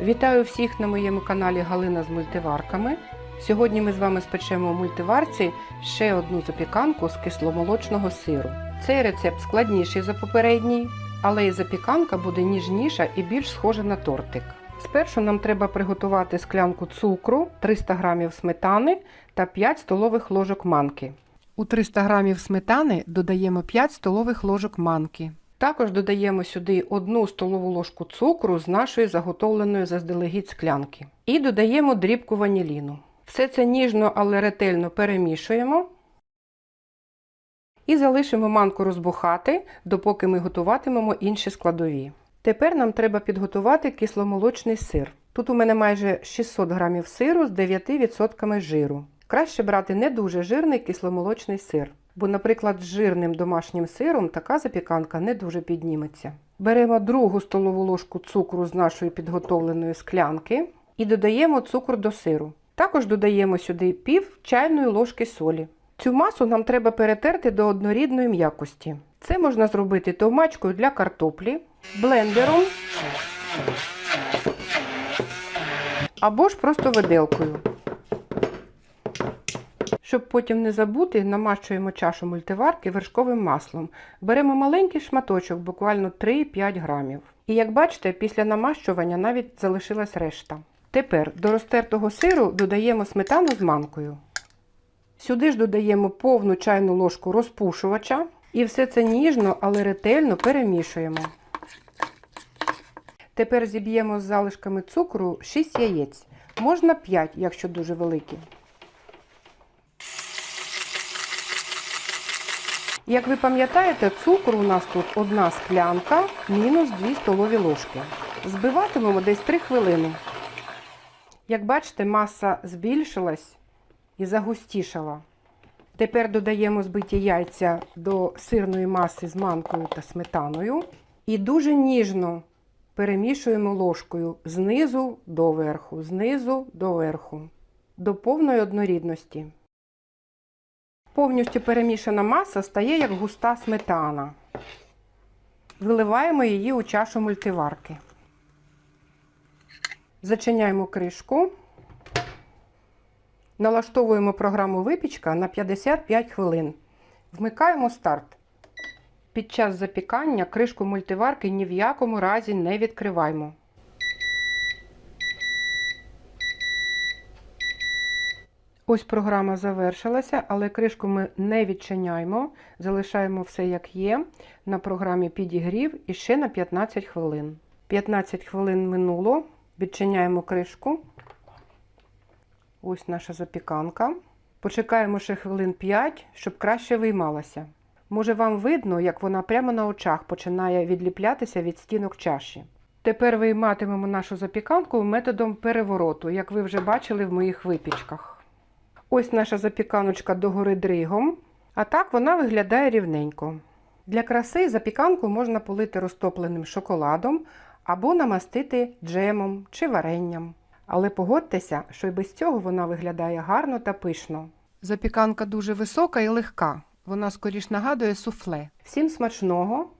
Вітаю всіх на моєму каналі Галина з мультиварками. Сьогодні ми з вами спечемо у мультиварці ще одну запіканку з кисломолочного сиру. Цей рецепт складніший за попередній, але і запіканка буде ніжніша і більш схожа на тортик. Спершу нам треба приготувати склянку цукру, 300 г сметани та 5 столових ложок манки. У 300 г сметани додаємо 5 столових ложок манки. Також додаємо сюди 1 столову ложку цукру з нашої заготовленої заздалегідь склянки. І додаємо дрібку ваніліну. Все це ніжно, але ретельно перемішуємо. І залишимо манку розбухати, допоки ми готуватимемо інші складові. Тепер нам треба підготувати кисломолочний сир. Тут у мене майже 600 г сиру з 9% жиру. Краще брати не дуже жирний кисломолочний сир, бо, наприклад, з жирним домашнім сиром така запіканка не дуже підніметься. Беремо другу столову ложку цукру з нашої підготовленої склянки і додаємо цукор до сиру. Також додаємо сюди пів чайної ложки солі. Цю масу нам треба перетерти до однорідної м'якості. Це можна зробити товмачкою для картоплі, блендером або ж просто виделкою. Щоб потім не забути, намащуємо чашу мультиварки вершковим маслом. Беремо маленький шматочок, буквально 3-5 грамів. І як бачите, після намащування навіть залишилась решта. Тепер до розтертого сиру додаємо сметану з манкою. Сюди ж додаємо повну чайну ложку розпушувача і все це ніжно, але ретельно перемішуємо. Тепер зіб'ємо з залишками цукру 6 яєць. Можна 5, якщо дуже великі. Як ви пам'ятаєте, цукру у нас тут одна склянка мінус 2 столові ложки. Збиватимемо десь 3 хвилини. Як бачите, маса збільшилась і загустішала. Тепер додаємо збиті яйця до сирної маси з манкою та сметаною і дуже ніжно перемішуємо ложкою знизу до верху, знизу до верху, до повної однорідності. Повністю перемішана маса стає як густа сметана. Виливаємо її у чашу мультиварки. Зачиняємо кришку. Налаштовуємо програму випічка на 55 хвилин. Вмикаємо старт. Під час запікання кришку мультиварки ні в якому разі не відкриваємо. Ось програма завершилася, але кришку ми не відчиняємо. Залишаємо все як є. На програмі підігрів і ще на 15 хвилин. 15 хвилин минуло. Відчиняємо кришку. Ось наша запіканка. Почекаємо ще хвилин 5, щоб краще виймалася. Може, вам видно, як вона прямо на очах починає відліплятися від стінок чаші. Тепер вийматимемо нашу запіканку методом перевороту, як ви вже бачили в моїх випічках. Ось наша запіканочка догори дригом, а так вона виглядає рівненько. Для краси запіканку можна полити розтопленим шоколадом або намастити джемом чи варенням. Але погодьтеся, що й без цього вона виглядає гарно та пишно. Запіканка дуже висока і легка. Вона скоріш нагадує суфле. Всім смачного!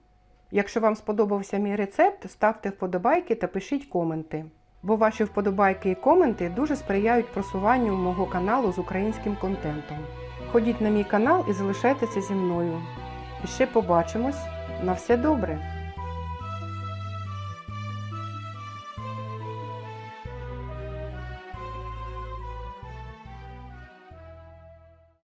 Якщо вам сподобався мій рецепт, ставте вподобайки та пишіть коменти. Бо ваші вподобайки і коменти дуже сприяють просуванню мого каналу з українським контентом. Ходіть на мій канал і залишайтеся зі мною. І ще побачимось. На все добре!